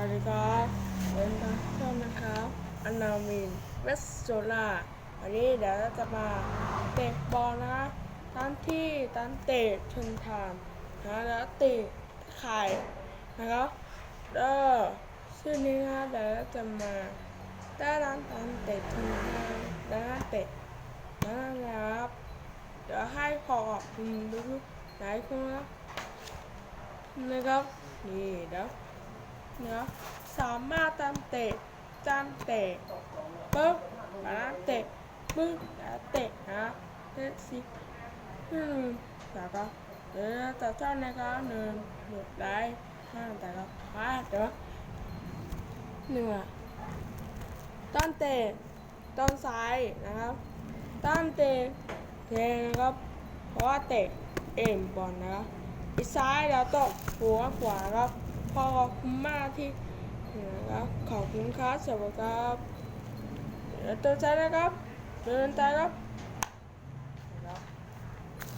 วัสดีครับเป็นทางช่องนะครับอนามินเวสโซล่าวันนี้เดี๋ยวเราจะมาเตะบอลนะทั้งที่ตั้งเตะชนทานนะแล้วเตะไข่นะครับแล้วชื่อนี้นะเดี๋ยวเราจะมาได้ร้านตั้งเตะชนทานและร้านเตะนะครับเดี๋ยวให้พออืมดูหลายคนนะนะครับนี่เดี๋ยว เนื้อสามารถตามเตะจานเตะปึ๊บแล้วเตะปึ๊บแล้วเตะนะเลขสิอืมแล้วก็เดี๋ยวจะเจ้านะครับหนึ่งหยุดได้ห้าแต่ก็ห้าเดี๋ยวหนึ่งอะต้นเตะต้นซ้ายนะครับต้นเตะเทนะครับเพราะว่าเตะเอ็มบอลนะครับอีซ้ายแล้วตกหัวขวาครับ ขอบคุณมากที่นะครับขอบคุณครับสวัสดีครับเดี๋ยวตัวใจนะครับเดินใจครับ